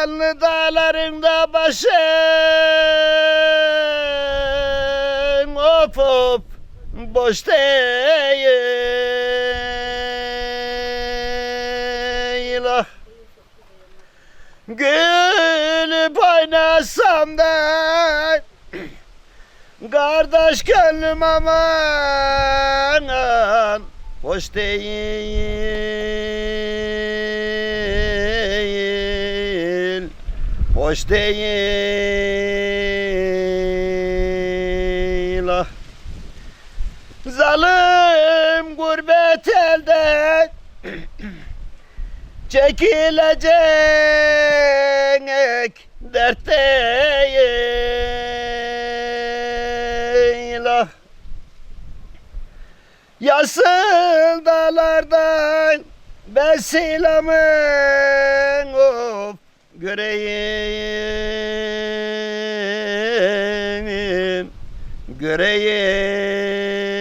Kanlı dağlarında başın hop hop boş değil ah. Gülüp oynasam da Kardeş gönlüm aman Hoş değil Hoş değil. Zalim gurbet elde Çekilecek dert değil ah. Yasıl dağlardan besilamın of göreyim göreyim